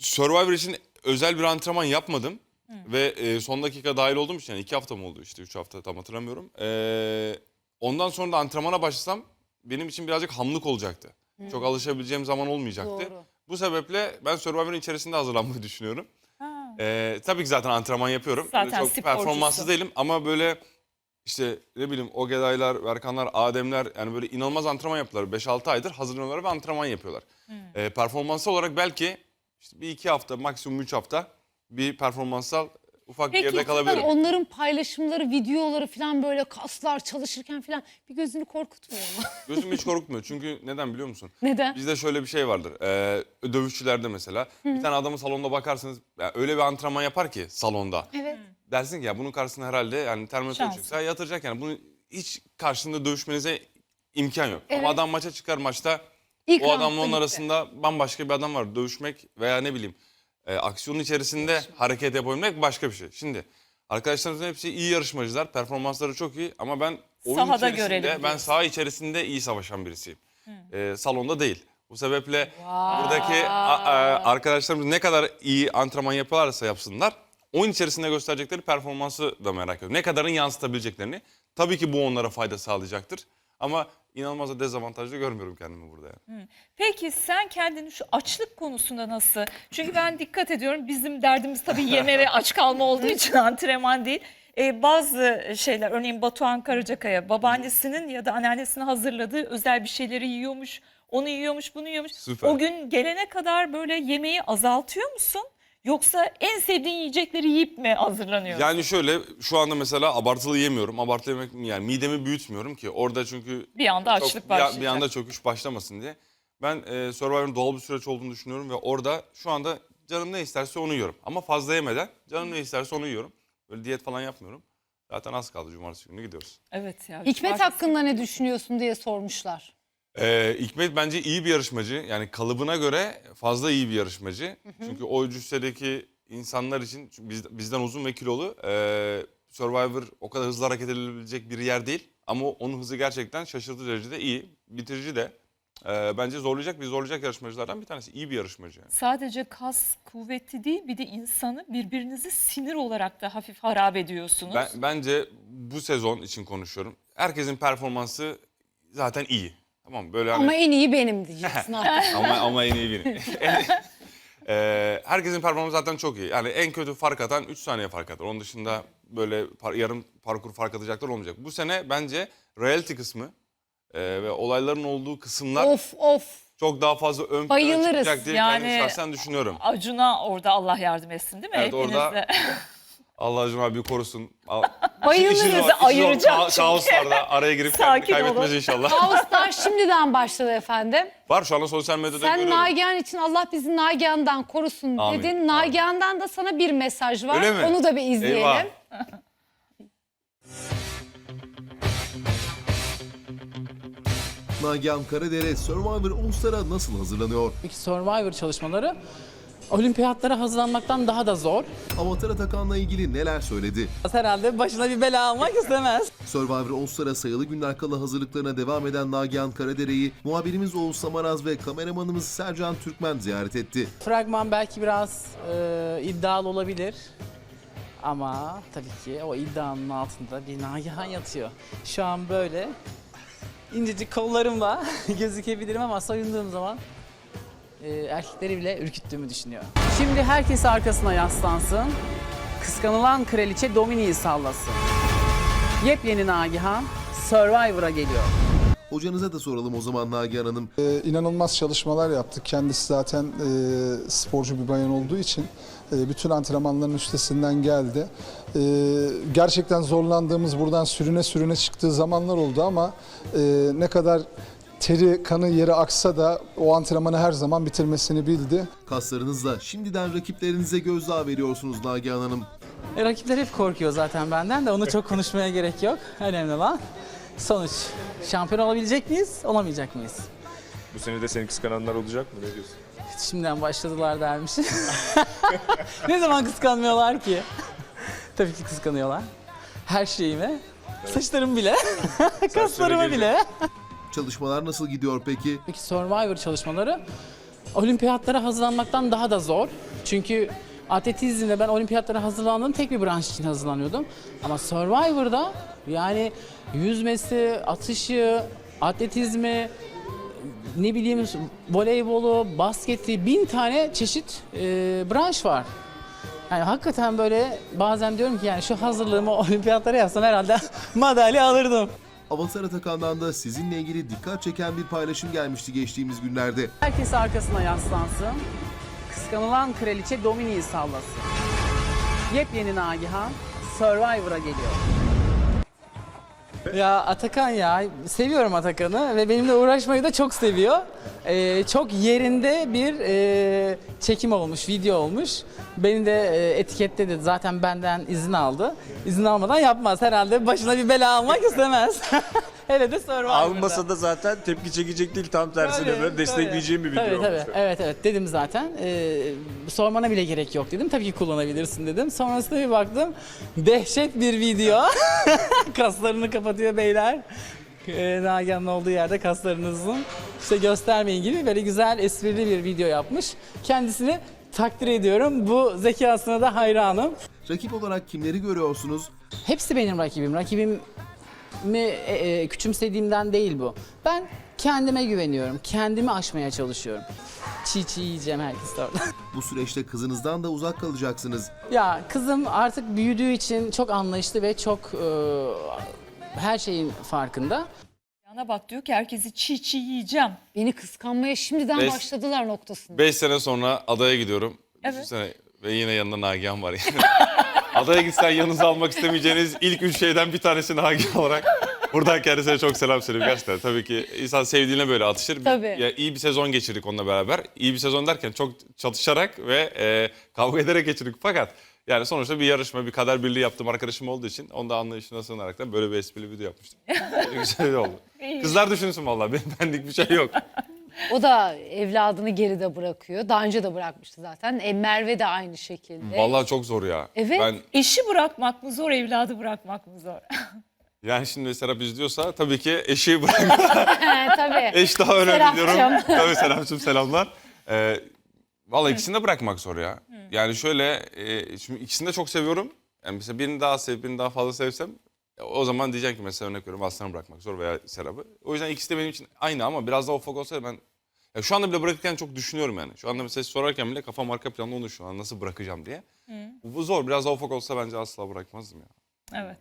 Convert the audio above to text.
Survivor için özel bir antrenman yapmadım. Ve e, son dakika dahil olduğum için yani iki hafta mı oldu işte üç hafta tam hatırlamıyorum. Ee, ondan sonra da antrenmana başlasam benim için birazcık hamlık olacaktı. Çok alışabileceğim zaman olmayacaktı. Doğru. Bu sebeple ben Survivor'ın içerisinde hazırlanmayı düşünüyorum. Ha. Ee, tabii ki zaten antrenman yapıyorum. Zaten çok sporcusun. performanslı değilim ama böyle işte ne bileyim Ogedaylar, Verkanlar, Ademler yani böyle inanılmaz antrenman yaptılar. 5-6 aydır hazırlanıyorlar ve antrenman yapıyorlar. Ee, performansal olarak belki işte bir iki hafta maksimum 3 hafta bir performansal ufak Peki, yerde kalabilirim. Onların paylaşımları, videoları falan böyle kaslar çalışırken falan bir gözünü korkutmuyor mu? Gözüm hiç korkmuyor çünkü neden biliyor musun? Neden? Bizde şöyle bir şey vardır. Ee, dövüşçülerde mesela bir tane adamın salonda bakarsınız yani öyle bir antrenman yapar ki salonda. Evet. dersin ki ya bunun karşısında herhalde yani terminatör Şansı. çıksa yatıracak yani. Bunu hiç karşında dövüşmenize imkan yok. Evet. Ama adam maça çıkar maçta İlk o adamla onun gitti. arasında bambaşka bir adam var. Dövüşmek veya ne bileyim e, aksiyonun içerisinde hareket yapabilmek başka bir şey. Şimdi arkadaşlarımızın hepsi iyi yarışmacılar. Performansları çok iyi ama ben oyun Sahada içerisinde görelim ben diyorsun. saha içerisinde iyi savaşan birisiyim. E, salonda değil. Bu sebeple buradaki a- a- arkadaşlarımız ne kadar iyi antrenman yaparlarsa yapsınlar oyun içerisinde gösterecekleri performansı da merak ediyorum. Ne kadarını yansıtabileceklerini. Tabii ki bu onlara fayda sağlayacaktır. Ama inanılmaz da dezavantajlı görmüyorum kendimi burada yani. Peki sen kendini şu açlık konusunda nasıl? Çünkü ben dikkat ediyorum bizim derdimiz tabii yeme ve aç kalma olduğu için antrenman değil. Ee, bazı şeyler örneğin Batuhan Karacakaya babaannesinin ya da anneannesinin hazırladığı özel bir şeyleri yiyormuş. Onu yiyormuş bunu yiyormuş. Süper. O gün gelene kadar böyle yemeği azaltıyor musun? Yoksa en sevdiğin yiyecekleri yiyip mi hazırlanıyorsun? Yani şöyle şu anda mesela abartılı yemiyorum. Abartılı yemek yani midemi büyütmüyorum ki. Orada çünkü bir anda çok- açlık başlayacak. Bir anda çöküş başlamasın diye. Ben e, Survivor'ın doğal bir süreç olduğunu düşünüyorum ve orada şu anda canım ne isterse onu yiyorum. Ama fazla yemeden canım ne isterse onu yiyorum. Böyle diyet falan yapmıyorum. Zaten az kaldı cumartesi günü gidiyoruz. Evet ya. Hikmet cumartesi- hakkında ne düşünüyorsun diye sormuşlar. Ee, Hikmet bence iyi bir yarışmacı. Yani kalıbına göre fazla iyi bir yarışmacı. Çünkü o cüssedeki insanlar için çünkü biz, bizden uzun ve kilolu. ee, Survivor o kadar hızlı hareket edilebilecek bir yer değil. Ama onun hızı gerçekten şaşırtıcı derecede iyi. Bitirici de. Ee, bence zorlayacak bir zorlayacak yarışmacılardan bir tanesi. İyi bir yarışmacı. yani. Sadece kas kuvveti değil bir de insanı birbirinizi sinir olarak da hafif harap ediyorsunuz. Ben, bence bu sezon için konuşuyorum. Herkesin performansı zaten iyi. Tamam? Böyle hani... Ama en iyi benim diyeceksin artık. ama ama en iyi biri. Ee, herkesin performansı zaten çok iyi. Yani en kötü fark atan 3 saniye fark atar. Onun dışında böyle par- yarım parkur fark atacaklar olmayacak. Bu sene bence reality kısmı e, ve olayların olduğu kısımlar of of. çok daha fazla ön plana Bayılırız. çıkacak diye Yani- yani, şahsen düşünüyorum. Acun'a orada Allah yardım etsin değil mi? Evet, orada- Hepinizle. Allah Acun abi korusun. Al- Bayılırız. İşiniz var, işiniz var. ayıracak Ka- çünkü. Kaoslarda araya girip Sakin kaybetmez inşallah. Kaoslar şimdiden başladı efendim. Var şu anda sosyal medyada Sen görüyorum. Nagihan için Allah bizi Nagihan'dan korusun Amin, dedin. amin. Nagihan'dan da sana bir mesaj var. Öyle mi? Onu da bir izleyelim. Eyvah. Nagihan Karadere Survivor All Star'a nasıl hazırlanıyor? Peki Survivor çalışmaları olimpiyatlara hazırlanmaktan daha da zor. Avatar Atakan'la ilgili neler söyledi? Herhalde başına bir bela almak istemez. Survivor All sayılı günler kala hazırlıklarına devam eden Nagihan Karadere'yi muhabirimiz Oğuz Samaraz ve kameramanımız Sercan Türkmen ziyaret etti. Fragman belki biraz e, iddialı olabilir. Ama tabii ki o iddianın altında bir Nagihan yatıyor. Şu an böyle incecik kollarımla gözükebilirim ama soyunduğum zaman e, erkekleri bile ürküttüğümü düşünüyor. Şimdi herkes arkasına yaslansın. Kıskanılan kraliçe Domini'yi sallasın. Yepyeni Nagihan Survivor'a geliyor. Hocanıza da soralım o zaman Nagihan Hanım. Ee, inanılmaz çalışmalar yaptık. Kendisi zaten e, sporcu bir bayan olduğu için e, bütün antrenmanların üstesinden geldi. E, gerçekten zorlandığımız buradan sürüne sürüne çıktığı zamanlar oldu ama e, ne kadar teri kanı yere aksa da o antrenmanı her zaman bitirmesini bildi. Kaslarınızla şimdiden rakiplerinize gözdağı veriyorsunuz Nagihan Hanım. E, rakipler hep korkuyor zaten benden de onu çok konuşmaya gerek yok. Önemli olan sonuç. Şampiyon olabilecek miyiz, olamayacak mıyız? Bu sene de seni kıskananlar olacak mı? Ne diyorsun? Şimdiden başladılar dermiş. ne zaman kıskanmıyorlar ki? Tabii ki kıskanıyorlar. Her şeyime. Saçlarım bile. Kaslarıma gelecek. bile. Çalışmalar nasıl gidiyor peki? Peki Survivor çalışmaları olimpiyatlara hazırlanmaktan daha da zor. Çünkü atletizmde ben olimpiyatlara hazırlandığım tek bir branş için hazırlanıyordum. Ama Survivor'da yani yüzmesi, atışı, atletizmi, ne bileyim voleybolu, basketi, bin tane çeşit e, branş var. Yani hakikaten böyle bazen diyorum ki yani şu hazırlığımı olimpiyatlara yapsam herhalde madalya alırdım. Avatar Atakan'dan da sizinle ilgili dikkat çeken bir paylaşım gelmişti geçtiğimiz günlerde. Herkes arkasına yaslansın. Kıskanılan kraliçe Domini'yi sallasın. Yepyeni Nagihan Survivor'a geliyor. Ya Atakan ya seviyorum Atakan'ı ve benimle uğraşmayı da çok seviyor. Ee, çok yerinde bir e, çekim olmuş, video olmuş. Beni de e, etiketledi. Zaten benden izin aldı. İzin almadan yapmaz. Herhalde başına bir bela almak istemez. Hele de Survivor'da. Almasa da zaten tepki çekecek değil tam tersine Tabii, böyle destekleyeceğim bir video tabii, olmuş. tabii. Evet evet dedim zaten. Ee, sormana bile gerek yok dedim. Tabii ki kullanabilirsin dedim. Sonrasında bir baktım. Dehşet bir video. Kaslarını kapatıyor beyler. Ee, Nagihan'ın olduğu yerde kaslarınızın işte göstermeyin gibi böyle güzel esprili bir video yapmış. Kendisini takdir ediyorum. Bu zekasına da hayranım. Rakip olarak kimleri görüyorsunuz? Hepsi benim rakibim. Rakibimi e, e, küçümsediğimden değil bu. Ben kendime güveniyorum. Kendimi aşmaya çalışıyorum. Çiğ çiğ yiyeceğim herkes orada. Bu süreçte kızınızdan da uzak kalacaksınız. ya kızım artık büyüdüğü için çok anlayışlı ve çok e, her şeyin farkında. Yana bak diyor ki herkesi çiğ çiğ yiyeceğim. Beni kıskanmaya şimdiden Beş- başladılar noktasında. 5 sene sonra adaya gidiyorum. Evet. Düşünsene ve yine yanında Nagihan var yani. adaya gitsen yanınıza almak istemeyeceğiniz ilk üç şeyden bir tanesi Nagihan olarak. Buradan kendisine çok selam söyleyeyim gerçekten. Tabii ki insan sevdiğine böyle atışır. Bir- Tabii. Ya, iyi bir sezon geçirdik onunla beraber. İyi bir sezon derken çok çatışarak ve e, kavga ederek geçirdik. Fakat yani sonuçta bir yarışma, bir kader birliği yaptığım arkadaşım olduğu için onda anlayışına sığınarak da böyle bir esprili video yapmıştım. Güzel oldu. Kızlar düşünsün vallahi benim benlik bir şey yok. O da evladını geride bırakıyor. Daha önce de bırakmıştı zaten. E, Merve de aynı şekilde. Vallahi çok zor ya. Evet. Ben Eşi bırakmak mı zor, evladı bırakmak mı zor? yani şimdi Serap izliyorsa tabii ki eşi bırak. He, tabii. Eş daha önemli Serapcığım. diyorum. Tabii Serapcığım selamlar. Ee, vallahi ikisini de bırakmak zor ya. Yani şöyle e, şimdi ikisini de çok seviyorum. Yani mesela birini daha sevip birini daha fazla sevsem o zaman diyeceğim ki mesela örnek veriyorum Aslan'ı bırakmak zor veya Serap'ı. O yüzden ikisi de benim için aynı ama biraz daha ufak olsaydı ben ya şu anda bile bırakırken çok düşünüyorum yani. Şu anda mesela sorarken bile kafam arka planda onu düşünüyorum. Nasıl bırakacağım diye. Bu, bu zor. Biraz daha ufak olsa bence asla bırakmazdım ya. Evet.